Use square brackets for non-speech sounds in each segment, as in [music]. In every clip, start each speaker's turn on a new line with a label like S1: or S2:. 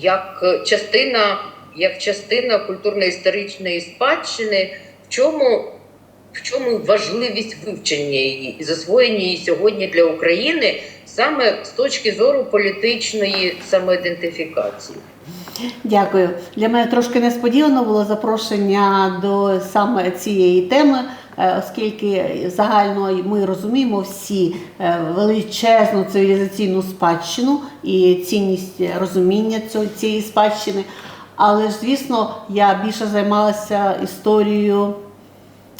S1: як частина, як частина культурно-історичної спадщини, в чому, в чому важливість вивчення її і засвоєння її сьогодні для України саме з точки зору політичної самоідентифікації?
S2: Дякую. Для мене трошки несподівано було запрошення до саме цієї теми, е, оскільки загально ми розуміємо всі е, величезну цивілізаційну спадщину і цінність розуміння цієї спадщини. Але ж, звісно, я більше займалася історією,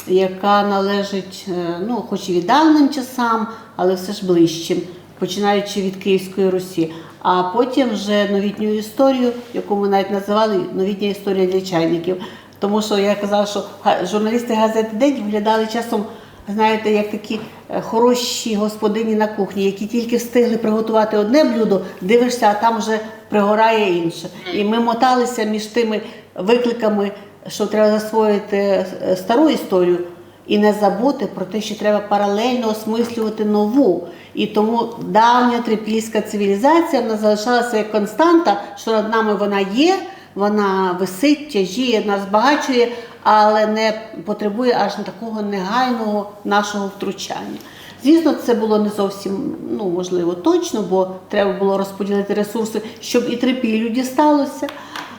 S2: яка належить, е, ну, хоч і віддаленим часам, але все ж ближчим, починаючи від Київської Русі. А потім вже новітню історію, яку ми навіть називали новітня історія для чайників. Тому що я казала, що журналісти газети День виглядали часом, знаєте, як такі е, хороші господині на кухні, які тільки встигли приготувати одне блюдо, дивишся, а там вже пригорає інше. І ми моталися між тими викликами, що треба засвоїти е, стару історію. І не забути про те, що треба паралельно осмислювати нову. І тому давня трипільська цивілізація вона залишалася як константа, що над нами вона є, вона висить, тяжіє, нас збагачує, але не потребує аж такого негайного нашого втручання. Звісно, це було не зовсім ну, можливо точно, бо треба було розподілити ресурси, щоб і трипіллю дісталося.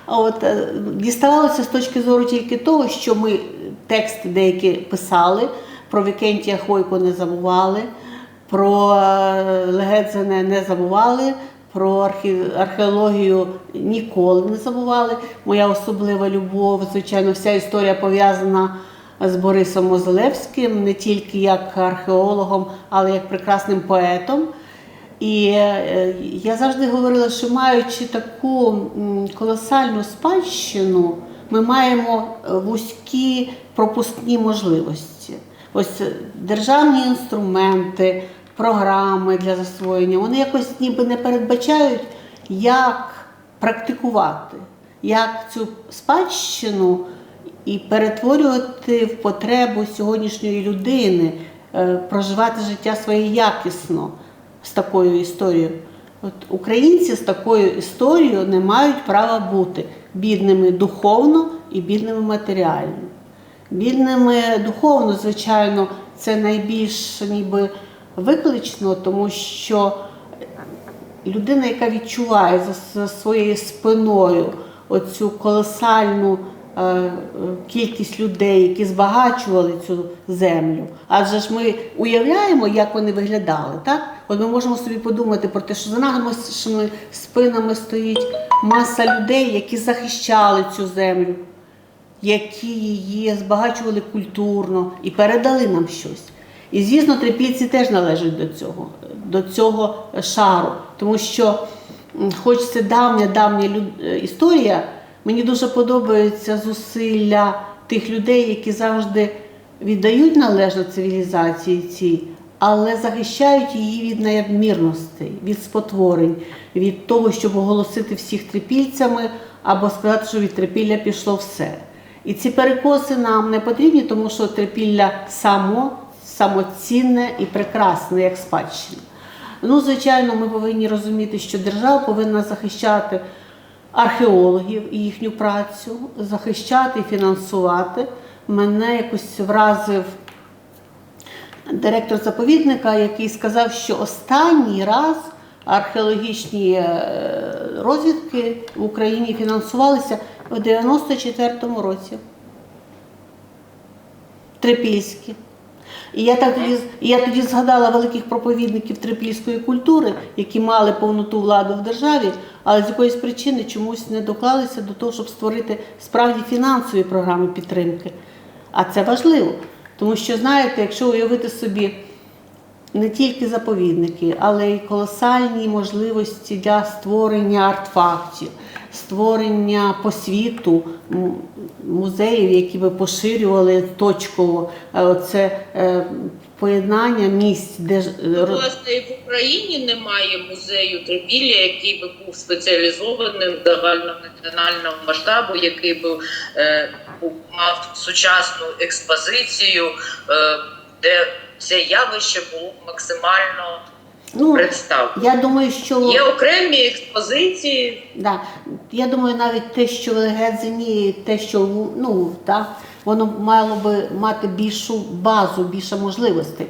S2: От, е, діставалося з точки зору тільки того, що ми тексти деякі писали, про Вікентія Хойко не забували, про е, Легедзене не забували, про архе- археологію ніколи не забували. Моя особлива любов, звичайно, вся історія пов'язана з Борисом Мозилевським, не тільки як археологом, але як прекрасним поетом. І е, я завжди говорила, що маючи таку колосальну спадщину, ми маємо вузькі пропускні можливості. Ось державні інструменти, програми для засвоєння, вони якось ніби не передбачають, як практикувати, як цю спадщину і перетворювати в потребу сьогоднішньої людини, е, проживати життя своє якісно з такою історією. От українці з такою історією не мають права бути бідними духовно і бідними матеріально. Бідними духовно, звичайно, це найбільш ніби виклично, тому що людина, яка відчуває за, своєю спиною оцю колосальну е, е, кількість людей, які збагачували цю землю. Адже ж ми уявляємо, як вони виглядали, так? От ми можемо собі подумати про те, що за нашими спинами стоїть маса людей, які захищали цю землю, які її збагачували культурно і передали нам щось. І звісно, трипільці теж належать до цього, до цього шару, тому що, хоч це давня давня лю- е, історія, мені дуже подобаються зусилля тих людей, які завжди віддають належно цивілізації цій, але захищають її від надмірностей, від спотворень, від того, щоб оголосити всіх трипільцями або сказати, що від трипілля пішло все. І ці перекоси нам не потрібні, тому що трипілля само, самоцінне і прекрасне, як спадщина. Ну, звичайно, ми повинні розуміти, що держава повинна захищати археологів і їхню працю, захищати і фінансувати. Мене якось вразив директор заповідника, який сказав, що останній раз археологічні е, розвідки в Україні фінансувалися у 94-му році. Трипільські. І я так і я тоді згадала великих проповідників трипільської культури, які мали повноту влади в державі, але з якоїсь причини чомусь не доклалися до того, щоб створити справді фінансові програми підтримки. А це важливо, тому що, знаєте, якщо уявити собі не тільки заповідники, але й колосальні можливості для створення артефактів, створення по світу музеїв, які би поширювали точково е, це е, поєднання місць, де е,
S1: Власне, і в Україні немає музею трипілля, який би був спеціалізованим загальнонаціонального масштабу, який би мав сучасну експозицію, де це явище було максимально
S2: Ну,
S1: представлені.
S2: я думаю, що
S1: Є окремі експозиції.
S2: Да. Я думаю, навіть те, що в Гедзені, те, що ну, так, воно мало би мати більшу базу, більше можливостей.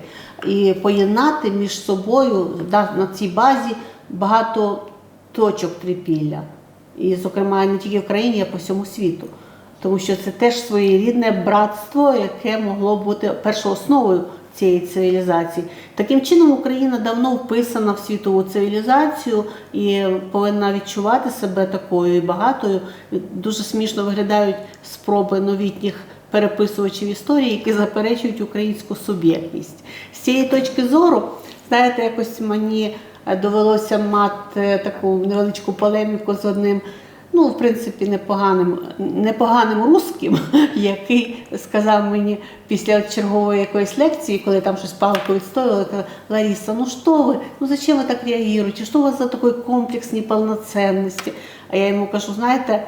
S2: І поєднати між собою да, на цій базі багато точок трипілля. І, зокрема, не тільки в країні, а по всьому світу. Тому що це теж своєрідне братство, яке могло бути першоосновою цієї цивілізації. Таким чином, Україна давно вписана в світову цивілізацію і повинна відчувати себе такою і багатою. Дуже смішно виглядають спроби новітніх переписувачів історії, які заперечують українську суб'єктність. З цієї точки зору, знаєте, якось мені довелося мати таку невеличку полеміку з одним ну, в принципі, непоганим, непоганим русським, [laughs] який сказав мені після чергової якоїсь лекції, коли там щось палку відстояли, казав, Лариса, ну що ви? Ну зачем ви так реагуєте? Що у вас за такої комплексні повноцінності? А я йому кажу, знаєте,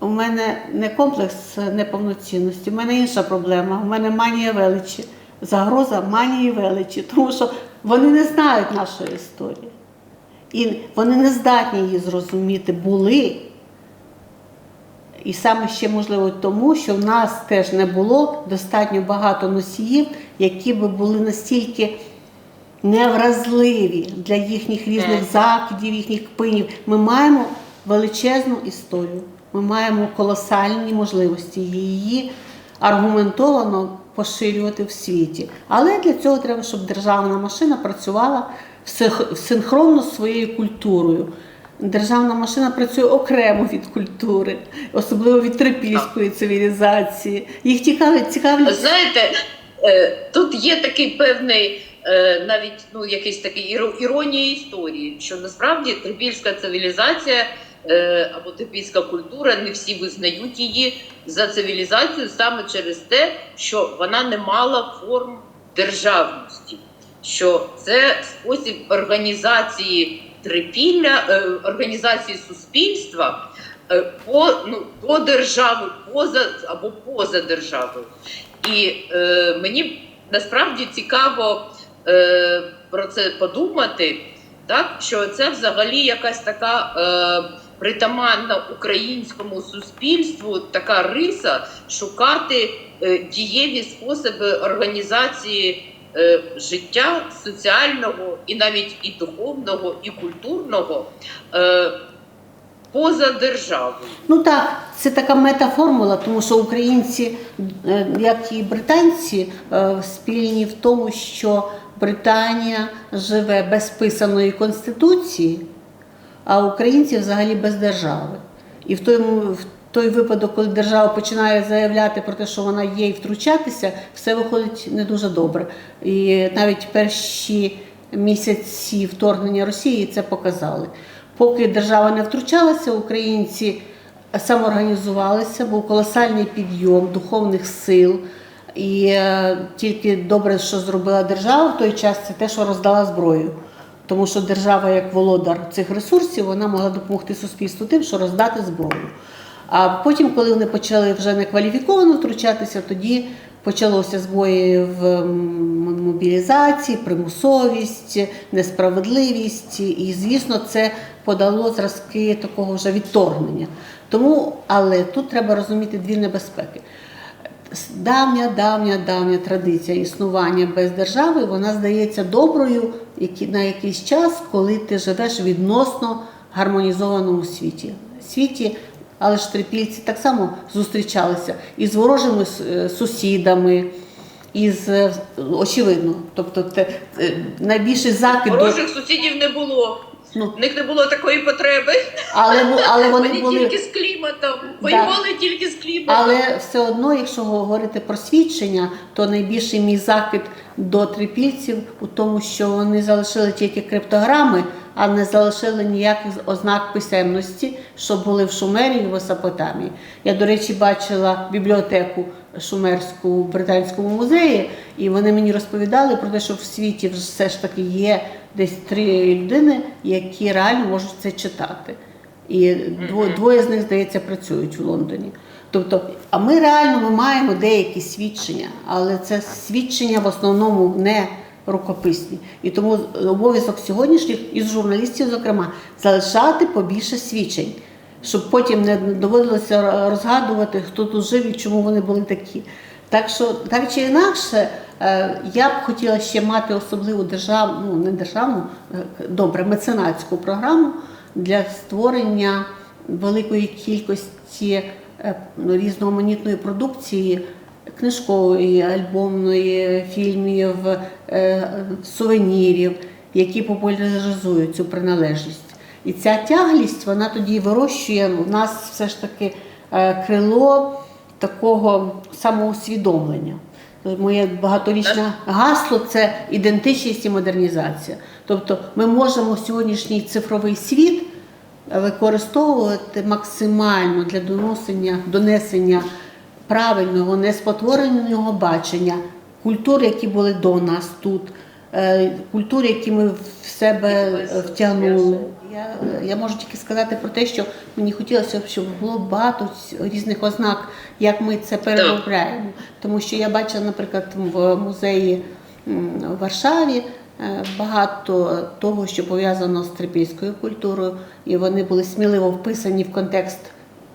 S2: у мене не комплекс неповноцінності, у мене інша проблема. У мене манія величі, загроза манії величі, тому що вони не знають нашої історії. І вони не здатні її зрозуміти були. І саме ще можливо тому, що в нас теж не було достатньо багато носіїв, які би були настільки невразливі для їхніх різних
S1: Мгм.
S2: закидів, їхніх пинів. Ми маємо величезну історію, ми маємо колосальні можливості її аргументовано поширювати в світі. Але для цього треба, щоб державна машина працювала синхронно з своєю культурою. Державна машина працює окремо від культури, особливо від трипільської цивілізації. Їх цікавить, цікавлять
S1: Знаєте, е, тут є такий певний. е, Навіть ну якийсь такий іро- іронія історії, що насправді трипільська цивілізація е, або трипільська культура не всі визнають її за цивілізацію саме через те, що вона не мала форм державності, що це спосіб організації трипілля, е, організації суспільства е, по ну до держави, поза або поза державою. І е, мені насправді цікаво е, про це подумати, так що це взагалі якась така е, притаманна українському суспільству така риса шукати е, дієві способи організації е, життя соціального і навіть і духовного, і культурного е, поза державою.
S2: Ну так, це така метаформула, тому що українці, е, як і британці, спільні в тому, що Британія живе без писаної конституції, а українці взагалі без держави. І в той, в той випадок, коли держава починає заявляти про те, що вона є і втручатися, все виходить не дуже добре. І навіть перші місяці вторгнення Росії це показали. Поки держава не втручалася, українці самоорганізувалися, був колосальний підйом духовних сил. І е, тільки добре, що зробила держава в той час, це те, що роздала зброю. Тому що держава, як володар цих ресурсів, вона могла допомогти суспільству тим, що роздати зброю. А потім, коли вони почали вже некваліфіковано втручатися, тоді почалося збої в мобілізації, примусовість, несправедливість. І, звісно, це подало зразки такого вже відторгнення. Тому, але тут треба розуміти дві небезпеки. Давня, давня, давня традиція існування без держави, вона здається доброю на якийсь час, коли ти живеш відносно гармонізованому світі. Світі, але ж трипільці так само зустрічалися і з ворожими е, сусідами, із е, очевидно. Тобто, те, е, найбільший закид
S1: Ворожих сусідів не було.
S2: Ну,
S1: В них не було такої потреби.
S2: але, але вони
S1: Вони
S2: були.
S1: тільки з кліматом. Воювали тільки з кліматом.
S2: Але все одно, якщо говорити про свідчення, то найбільший мій закид до трипільців у тому, що вони залишили тільки криптограми, а не залишили ніяких ознак писемності, що були в Шумері і в Месопотамії. Я, до речі, бачила бібліотеку шумерську британському музеї, і вони мені розповідали про те, що в світі все ж таки є десь три людини, які реально можуть це читати. І двоє з них, здається, працюють в Лондоні. Тобто, а ми реально ми маємо деякі свідчення, але це свідчення в основному не рукописні. І тому обов'язок сьогоднішніх із журналістів, зокрема, залишати побільше свідчень, щоб потім не доводилося розгадувати, хто тут жив і чому вони були такі. Так що, так чи інакше, е, я б хотіла ще мати особливу державну, ну не державну, е, добре, меценатську програму для створення великої кількості е, ну, різноманітної продукції, книжкової, альбомної, фільмів, сувенірів, які популяризують цю приналежність. І ця тяглість вона тоді вирощує в нас все ж таки е, крило такого самоусвідомлення. Моє багаторічне гасло це ідентичність і модернізація. Тобто ми можемо сьогоднішній цифровий світ використовувати максимально для доносення, донесення правильного, неспотвореного бачення культур, які були до нас тут, е, культур, які ми в себе втягнули. Я, я можу тільки сказати про те, що мені хотілося щоб було багато різних ознак, як ми це переробляємо. Тому що я бачила, наприклад, в музеї в Варшаві е, багато того, що пов'язано з трипільською культурою, і вони були сміливо вписані в контекст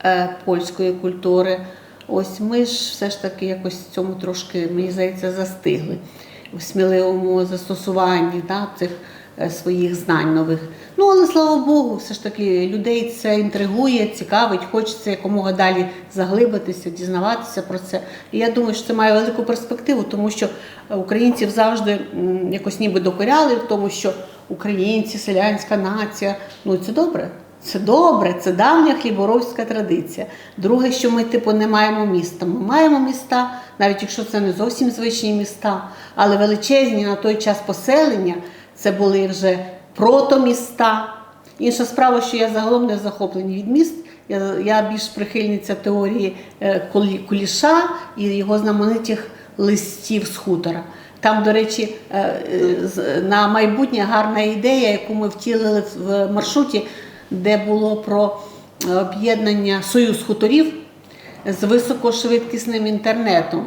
S2: е, польської культури. Ось ми ж все ж таки якось в цьому трошки, мені здається, застигли в сміливому застосуванні да, цих е, своїх знань нових. Ну, але слава Богу, все ж таки людей це інтригує, цікавить, хочеться якомога далі заглибитися, дізнаватися про це. І я думаю, що це має велику перспективу, тому що українців завжди якось ніби докоряли в тому, що українці, селянська нація. Ну це добре. Це добре, це давня хліборобська традиція. Друге, що ми типу не маємо міста. Ми маємо міста, навіть якщо це не зовсім звичні міста, але величезні на той час поселення це були вже протоміста. Інша справа, що я загалом не захоплені від міст. Я, я більш прихильниця теорії е, Куліша і його знаменитих листів з хутора. Там, до речі, е, на майбутнє гарна ідея, яку ми втілили в маршруті, де було про е, об'єднання союз хуторів з високошвидкісним інтернетом,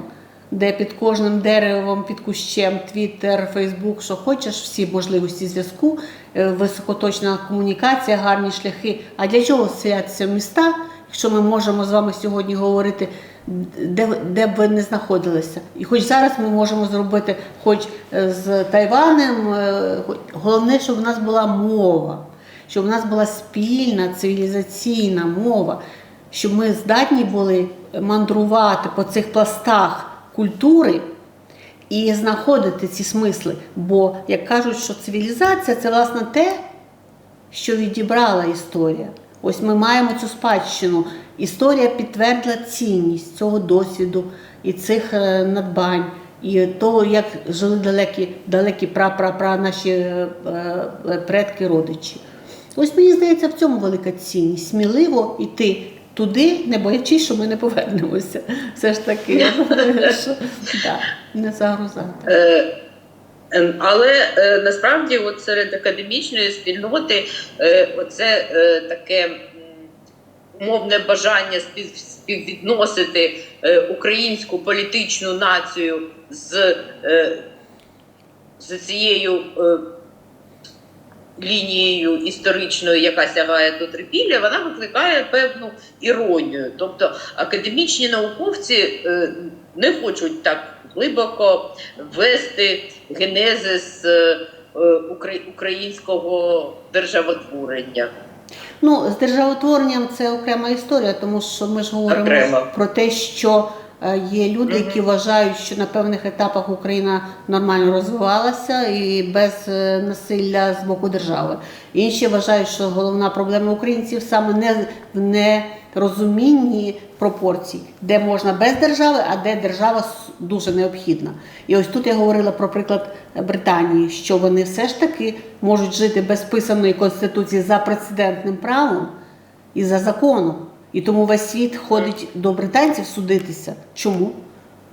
S2: де під кожним деревом, під кущем, Твіттер, Фейсбук, що хочеш, всі можливості зв'язку, е, високоточна комунікація, гарні шляхи. А для чого стояться міста, якщо ми можемо з вами сьогодні говорити, де, де б ви не знаходилися? І хоч зараз ми можемо зробити, хоч е, з Тайванем, е, головне, щоб в нас була мова, щоб в нас була спільна цивілізаційна мова, щоб ми здатні були мандрувати по цих пластах культури і знаходити ці смисли. Бо, як кажуть, що цивілізація це власне те, що відібрала історія. Ось ми маємо цю спадщину. Історія підтвердила цінність цього досвіду і цих е, надбань, і того, як жили далекі, далекі пра-пра-пра наші е, е, предки, родичі. Ось мені здається, в цьому велика цінність. Сміливо йти туди, не боячись, що ми не повернемося. Все ж таки, що [laughs] не загрузати.
S1: Е, ем, Але е, насправді, от серед академічної спільноти, е, оце таке умовне бажання спів, співвідносити українську політичну націю з, з цією лінією історичною, яка сягає до трипілля, вона викликає певну іронію. Тобто академічні науковці е, не хочуть так глибоко ввести генезис е, е, укра- українського державотворення.
S2: Ну, з державотворенням це окрема історія, тому що ми ж говоримо
S1: Окремо.
S2: про те, що є люди, які вважають, що на певних етапах Україна нормально розвивалася і без е, насилля з боку держави. Інші вважають, що головна проблема українців саме не в нерозумінні пропорцій, де можна без держави, а де держава дуже необхідна. І ось тут я говорила про приклад Британії, що вони все ж таки можуть жити без писаної конституції за прецедентним правом і за законом. І тому весь світ ходить до британців судитися. Чому?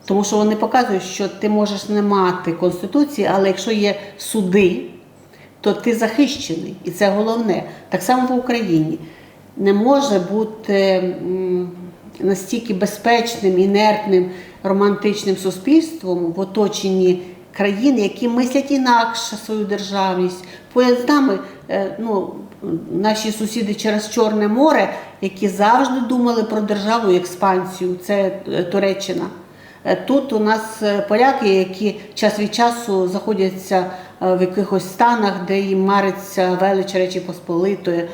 S2: Тому що вони показують, що ти можеш не мати конституції, але якщо є суди, то ти захищений. І це головне. Так само в Україні. Не може бути настільки безпечним, інертним, романтичним суспільством в оточенні країни, які мислять інакше свою державність. Поряд з нами е, ну, наші сусіди через Чорне море, які завжди думали про державу і експансію, це е, Туреччина. Е, Тут у нас поляки, які час від часу знаходяться е, в якихось станах, де їм мариться велич Речі Посполитої,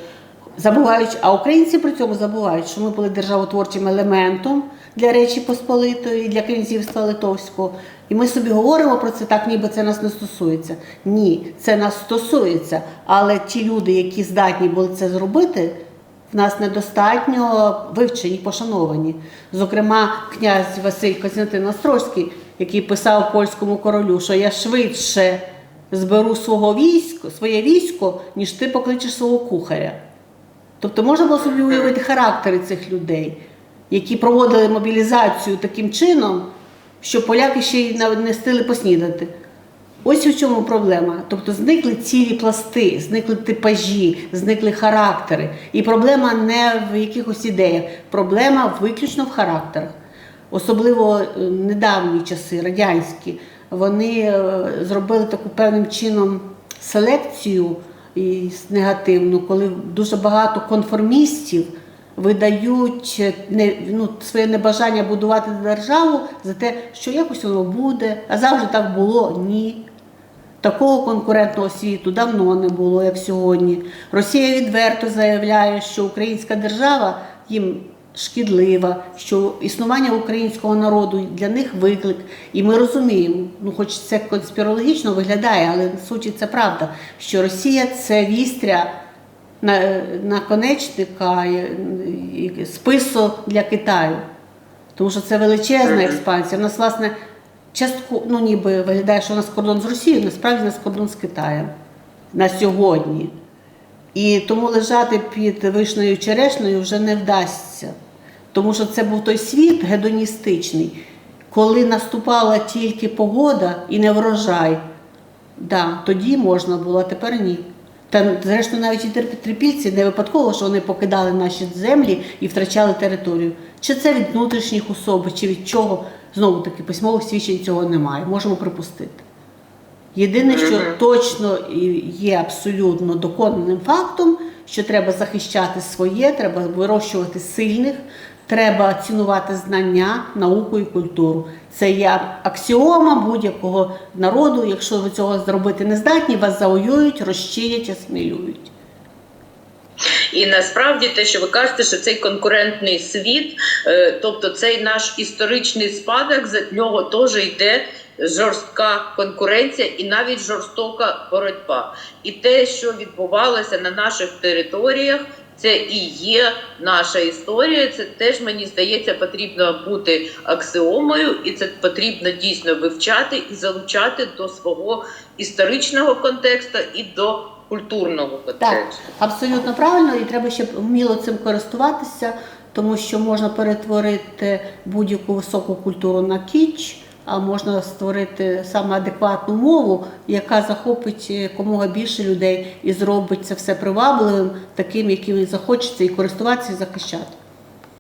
S2: забуваючи, а українці при цьому забувають, що ми були державотворчим елементом для Речі Посполитої, для князівства Литовського. І ми собі говоримо про це так, ніби це нас не стосується. Ні, це нас стосується. Але ті люди, які здатні були це зробити, в нас недостатньо вивчені, пошановані. Зокрема, князь Василь Костянтин Острозький, який писав польському королю, що я швидше зберу свого військо, своє військо, ніж ти покличеш свого кухаря. Тобто можна було собі уявити характери цих людей, які проводили мобілізацію таким чином, що поляки ще й не стили поснідати. Ось у чому проблема. Тобто зникли цілі пласти, зникли типажі, зникли характери. І проблема не в якихось ідеях, проблема виключно в характерах. Особливо е, недавні часи, радянські, вони е, зробили таку певним чином селекцію негативну, коли дуже багато конформістів видають е, не, ну, своє небажання будувати державу за те, що якось воно буде, а завжди так було ні. Такого конкурентного світу давно не було, як сьогодні. Rosія відверто заявляє, що українська держава їм шкідлива, що існування українського народу для них виклик. І ми розуміємо, ну хоч це конспірологічно виглядає, але в суті це правда, що Росія це вістря наконечника і- спису для Китаю. Тому що це величезна експансія. У нас, власне, частку, ну ніби виглядає, що у нас кордон з Росією, насправді у нас кордон з Китаєм на сьогодні. І тому лежати під вишнею черешнею вже не вдасться. Тому що це був той світ гедоністичний, коли наступала тільки погода і не врожай. Да, тоді можна було, а тепер ні. Та зрештою навіть і терпітрипільці не випадково, що вони покидали наші землі і втрачали територію. Чи це від внутрішніх особ, чи від чого? Знову таки письмових свідчень цього немає. Можемо припустити. Єдине, що точно є абсолютно доконаним фактом, що треба захищати своє, треба вирощувати сильних, треба цінувати знання, науку і культуру. Це є аксіома будь-якого народу. Якщо ви цього зробити не здатні, вас завоюють, розчинять, асимілюють.
S1: І насправді те, що ви кажете, що цей конкурентний світ, е, тобто цей наш історичний спадок, за нього теж йде жорстка конкуренція і навіть жорстока боротьба. І те, що відбувалося на наших територіях. Це і є наша історія. Це теж мені здається потрібно бути аксіомою, і це потрібно дійсно вивчати і залучати до свого історичного контексту і до культурного
S2: Так, абсолютно правильно, і треба ще вміло цим користуватися, тому що можна перетворити будь-яку високу культуру на кіч, а можна створити саме адекватну мову, яка захопить якомога більше людей і зробить це все привабливим, таким, яким захочеться, і користуватися, і захищати.